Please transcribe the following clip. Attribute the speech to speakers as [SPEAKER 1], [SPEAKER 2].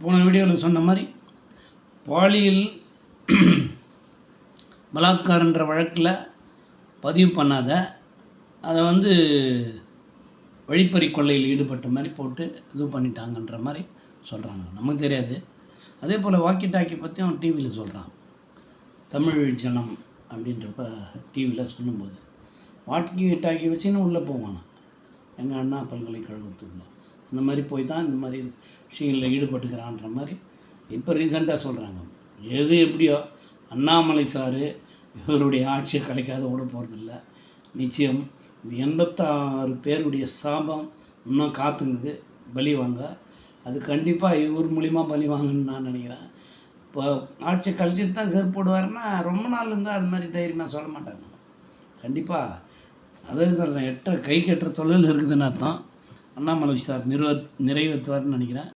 [SPEAKER 1] போன வீடியோவில் சொன்ன மாதிரி பாலியல் பலாத்காரன்ற வழக்கில் பதிவு பண்ணாத அதை வந்து வழிப்பறி கொள்ளையில் ஈடுபட்ட மாதிரி போட்டு இது பண்ணிட்டாங்கன்ற மாதிரி சொல்கிறாங்க நமக்கு தெரியாது. அதே போல் வாக்கி டாக்கி பற்றி அவன் டிவியில் சொல்கிறான் தமிழ் ஜனம் அப்படின்றப்ப டிவியில் சொல்லும்போது வாக்கி டாக்கி வச்சுன்னு உள்ளே போவானா? எங்கள் அண்ணா பல்கலைக்கழகத்துக்குள்ள? அந்த மாதிரி போய் தான் இந்த மாதிரி விஷயங்களில் ஈடுபட்டுக்கிறான்ற மாதிரி இப்போ ரீசெண்டாக சொல்கிறாங்க. எது எப்படியோ அண்ணாமலை சார் இவருடைய ஆட்சியை கலைக்காத விட போகிறதில்ல. நிச்சயம் இது எண்பத்தாறு பேருடைய சாபம் இன்னும் காத்துங்குது பலி வாங்க. அது கண்டிப்பாக இவர் மூலிமா பலி வாங்கன்னு நான் நினைக்கிறேன். இப்போ ஆட்சியை கழிச்சிட்டு தான் செருப்பு போடுவாருன்னா ரொம்ப நாள் இருந்தால் அது மாதிரி தைரியமாக சொல்ல மாட்டாங்க. கண்டிப்பாக அதே சொல்கிறேன் எட்ட கை கட்டுற தொழில் இருக்குதுன்னு அர்த்தம். அண்ணாமலை சார் நிறுவ நிறைவேற்றுவார்னு நினைக்கிறேன்.